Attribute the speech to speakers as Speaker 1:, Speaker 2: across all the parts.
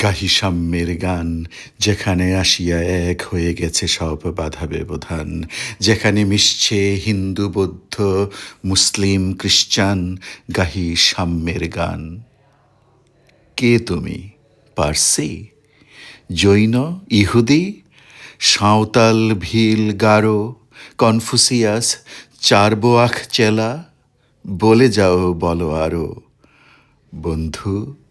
Speaker 1: গাহি সাম্যের গান, যেখানে আসিয়া এক হয়ে গেছে সব বাধা ব্যবধান। যেখানে মিশছে হিন্দু, বৌদ্ধ, মুসলিম খ্রিস্টান গাহি সাম্যের গান। কে তুমি? পার্সি? জৈন? ইহুদি? সাঁওতাল, ভিল, গারো? কনফুসিয়াস? চারবোয়াক চেলা? বলে যাও বলো আরও। বন্ধু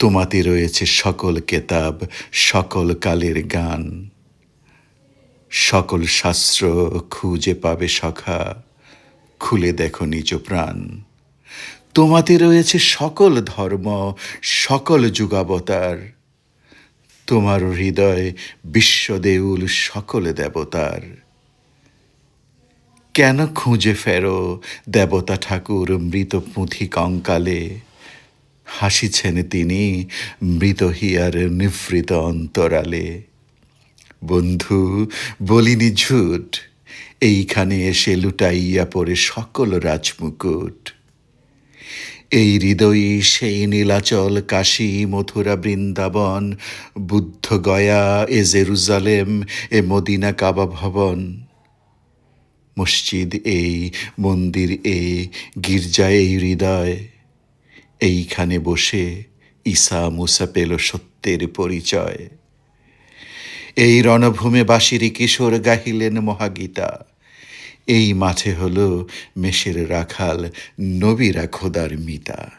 Speaker 1: তোমাতে রয়েছে সকল কেতাব, সকল কালের গান। সকল শাস্ত্র খুঁজে পাবে সখা, খুলে দেখো নিজ প্রাণ। তোমাতে রয়েছে সকল ধর্ম, সকল যুগাবতার। তোমার হৃদয় বিশ্বদেউল সকল দেবতার। কেন খুঁজে ফেরো দেবতা ঠাকুর মৃত পুঁথি কঙ্কালে? হাসিছেন তিনি মৃত হিয়ার নিভৃত অন্তরালে। বন্ধু, বলিনি ঝুট, এইখানে এসে লুটাইয়া পড়ে সকল রাজমুকুট। এই হৃদয়ী সেই নীলাচল কাশী মথুরা বৃন্দাবন, বুদ্ধ গয়া এ জেরুজালেম, এ মদিনা কাবা ভবন। মসজিদ এই, মন্দির এ, গির্জা এই হৃদয়। এইখানে বসে ঈসা মুসা পেল সত্যের পরিচয়। এই রণভূমে বাসিরি কিশোর গাহিলেন মহাগীতা। এই মাঠে হলো মেষের রাখাল, নবীরা খোদার মিতা।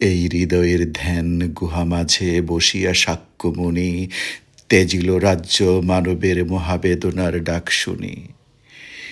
Speaker 1: এই হৃদয়ের ধ্যান গুহা মাঝে বসিয়া সাক্ষ্যমণি তেজিল রাজ্য মানবের মহাবেদনার ডাক শুনি।